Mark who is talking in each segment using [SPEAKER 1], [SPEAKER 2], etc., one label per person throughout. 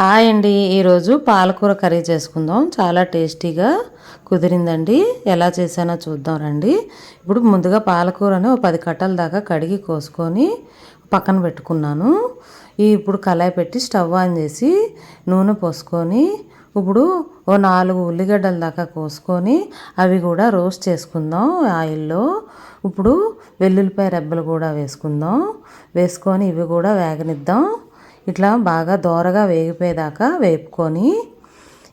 [SPEAKER 1] Hi అండి. ఈరోజు పాలకూర కర్రీ చేసుకుందాం. చాలా టేస్టీగా కుదిరిందండి. ఎలా చేసానో చూద్దాం రండి. ఇప్పుడు ముందుగా పాలకూరని ఒక పది కట్టల దాకా కడిగి కోసుకొని పక్కన పెట్టుకున్నాను. ఇప్పుడు కళాయి పెట్టి స్టవ్ ఆన్ చేసి నూనె పోసుకొని ఇప్పుడు ఓ నాలుగు ఉల్లిగడ్డల దాకా కోసుకొని అవి కూడా రోస్ట్ చేసుకుందాం ఆయిల్లో. ఇప్పుడు వెల్లుల్లిపాయ రెబ్బలు కూడా వేసుకుందాం. వేసుకొని ఇవి కూడా వేగనిద్దాం. ఇట్లా బాగా దోరగా వేగిపోయేదాకా వేపుకొని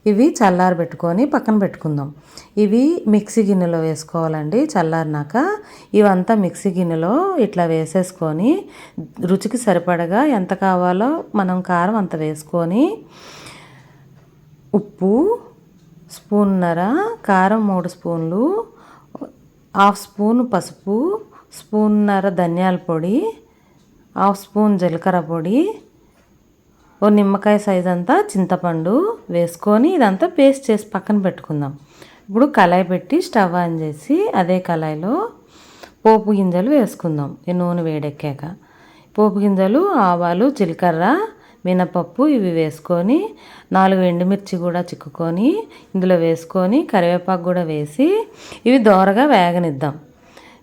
[SPEAKER 1] ఇవి చల్లారబెట్టుకొని పక్కన పెట్టుకుందాం. ఇవి మిక్సీ గిన్నెలో వేసుకోవాలండి చల్లారినాక. ఇవంతా మిక్సీ గిన్నెలో ఇట్లా వేసేసుకొని రుచికి సరిపడగా ఎంత కావాలో మనం కారం అంత వేసుకొని ఉప్పు స్పూన్నర కారం మూడు స్పూన్లు హాఫ్ స్పూన్ పసుపు స్పూన్నర ధనియాల పొడి హాఫ్ స్పూన్ జీలకర్ర పొడి ఓ నిమ్మకాయ సైజ్ అంతా చింతపండు వేసుకొని ఇదంతా పేస్ట్ చేసి పక్కన పెట్టుకుందాం. ఇప్పుడు కళాయి పెట్టి స్టవ్ ఆన్ చేసి అదే కళాయిలో పోపు గింజలు వేసుకుందాం. ఈ నూనె వేడెక్కాక పోపు గింజలు ఆవాలు జీలకర్ర మినపప్పు ఇవి వేసుకొని నాలుగు ఎండుమిర్చి కూడా చిక్కుకొని ఇందులో వేసుకొని కరివేపాకు కూడా వేసి ఇవి దోరగా వేగనిద్దాం.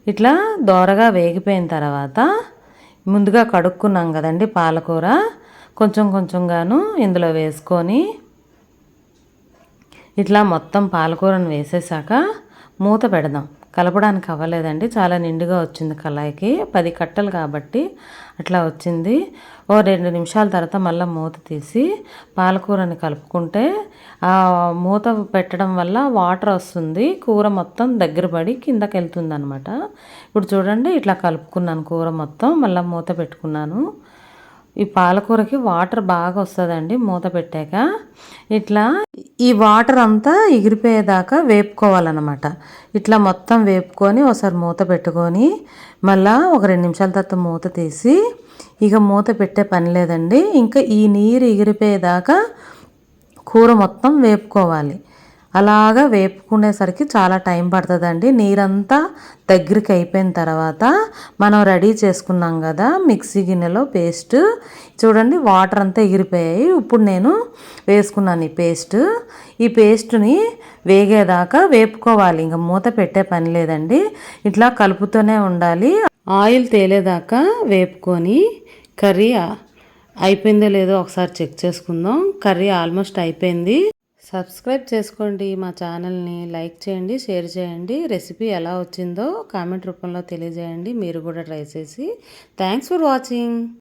[SPEAKER 1] ఇట్లా దోరగా వేగిపోయిన తర్వాత ముందుగా కడుక్కున్నాం కదండి పాలకూర. కొంచెం కొంచెంగాను ఇందులో వేసుకొని ఇట్లా మొత్తం పాలకూరను వేసేసాక మూత పెడదాం. కలపడానికి అవ్వలేదండి. చాలా నిండుగా వచ్చింది కళాయికి. పది కట్టలు కాబట్టి అట్లా వచ్చింది. ఓ రెండు నిమిషాల తర్వాత మళ్ళీ మూత తీసి పాలకూరని కలుపుకుంటే ఆ మూత పెట్టడం వల్ల వాటర్ వస్తుంది. కూర మొత్తం దగ్గర పడి కిందకి వెళ్తుంది అనమాట ఇప్పుడు చూడండి ఇట్లా కలుపుకున్నాను కూర మొత్తం. మళ్ళీ మూత పెట్టుకున్నాను. ఈ పాలకూరకి వాటర్ బాగా వస్తుందండి మూత పెట్టాక. ఇట్లా ఈ వాటర్ అంతా ఎగిరిపోయేదాకా వేపుకోవాలన్నమాట. ఇట్లా మొత్తం వేపుకొని ఒకసారి మూత పెట్టుకొని మళ్ళా ఒక రెండు నిమిషాల తర్వాత మూత తీసి ఇక మూత పెట్టే పని లేదండి. ఇంకా ఈ నీరు ఎగిరిపోయేదాకా కూర మొత్తం వేపుకోవాలి. అలాగా వేపుకునేసరికి చాలా టైం పడుతుందండి. నీరంతా దగ్గరికి అయిపోయిన తర్వాత మనం రెడీ చేసుకున్నాం కదా మిక్సీ గిన్నెలో పేస్ట్. చూడండి వాటర్ అంతా ఎగిరిపోయాయి. ఇప్పుడు నేను వేసుకున్నాను ఈ పేస్ట్. ఈ పేస్ట్ని వేగేదాకా వేపుకోవాలి. ఇంకా మూత పెట్టే పని లేదండి. ఇట్లా కలుపుతూనే ఉండాలి. ఆయిల్ తేలేదాకా వేపుకొని కర్రీ అయిపోయిందో లేదో ఒకసారి చెక్ చేసుకుందాం. కర్రీ ఆల్మోస్ట్ అయిపోయింది. సబ్స్క్రైబ్ చేసుకోండి మా ఛానల్ని లైక్ చేయండి షేర్ చేయండి. రెసిపీ ఎలా వచ్చిందో కామెంట్ రూపంలో తెలియజేయండి. మీరు కూడా ట్రై చేసి. Thanks for watching.